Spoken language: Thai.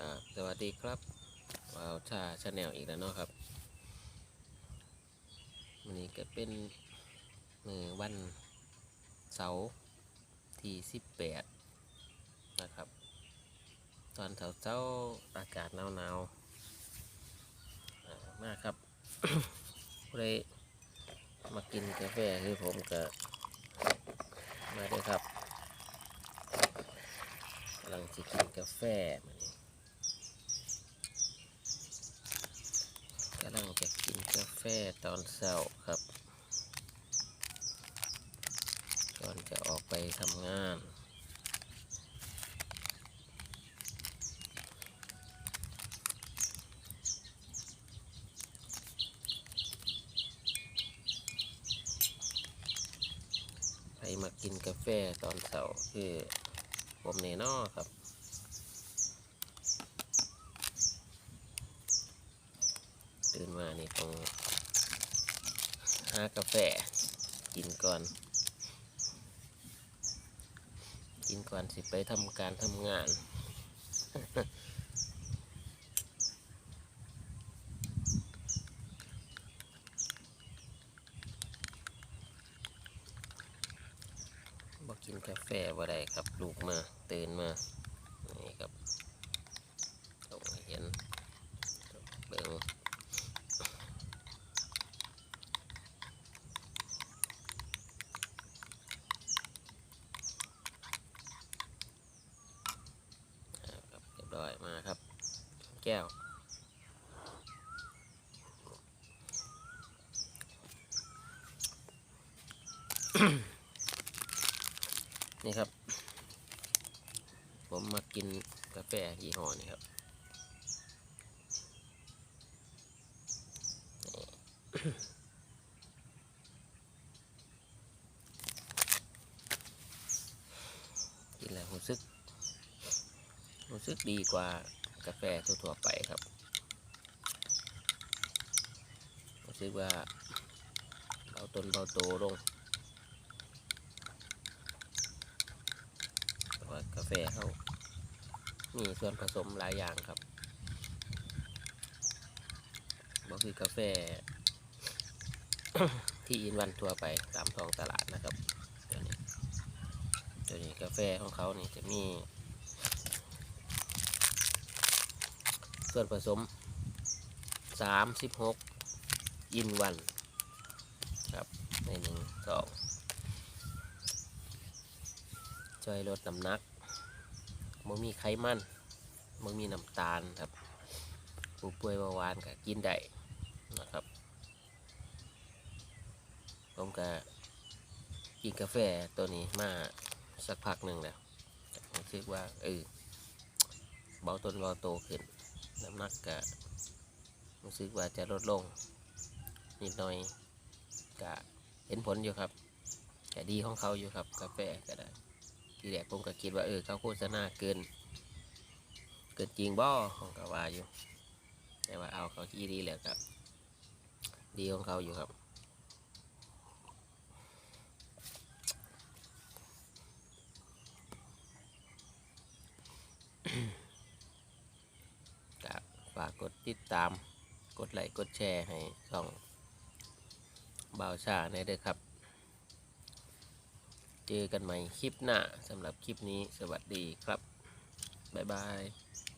ครับสวัสดีครับว้าวชาชาแนลอีกแล้วเนาะครับวันนี้ก็เป็นมือวันเสาร์ที่สิบแปดนะครับ ตอนเช้าเช้าอากาศหนาวหนาวๆมากครับเลยมากินกาแฟคือผมก็มาด้วยครับกำลังจะกินกาแฟมื้อนี้ กำลังจะกินกาแฟตอนเช้าครับก่อนจะออกไปทำงานไปมากินกาแฟตอนเช้าคือผมเนนอครับ ตื่ นมานี่ต้องหากาแฟกินก่อน กินก่อนสิไปทำการทำงานบอกกินกาแฟบ่ได้ครับ ลูกมาตื่นมา นี่ครับต้องให้เห็นเบิ่งอ่าค ร้อยมาครับ แก้ว นี่ครับ ผมมากินกาแฟยี่ห้อนี้ครับกินแล้วรู้สึก รู้สึกดีกว่ากาแฟทั่วๆไปครับรู้สึกว่าเบาต้นเบาโตลงเพราะว่ากาแฟเขามีส่วนผสมหลายอย่างครับบ่คือกาแฟ ที่อินวันทั่วไปตามท้องตลาดนะครับตัวนี้ตัวนี้กาแฟของเขานี่จะมี ส่วนผสม 36 อินวันครับในหนึ่งสองช่วยลดน้ำหนักมันมีไขมันมันมีน้ำตาลครับผู้ป่วยเบาหวานก็กินได้นะครับ ผมก็กินกาแฟตัวนี้มาสักพักหนึ่งแล้วคิดว่าเออเบาต้นเบาโตขึ้น น้ำหนักก็รู้สึกว่าจะลดลง นิดหน่อยก็เห็นผลอยู่ครับแต่ดีของเขาอยู่ครับกาแฟก็ได้ทีแรกผมก็คิดว่าเออเขาโฆษณาเกิน เกินจริงบ่ของก็ว่าอยู่ แต่ว่าเอาเขาที่ดีแล้วครับ ดีของเขาอยู่ครับก็ฝากกดติดตาม กดไลค์กดแชร์ให้ช่องบ่าวชาในเด้อครับ เจอกันใหม่คลิปหน้าสำหรับคลิปนี้สวัสดีครับ บ๊ายบาย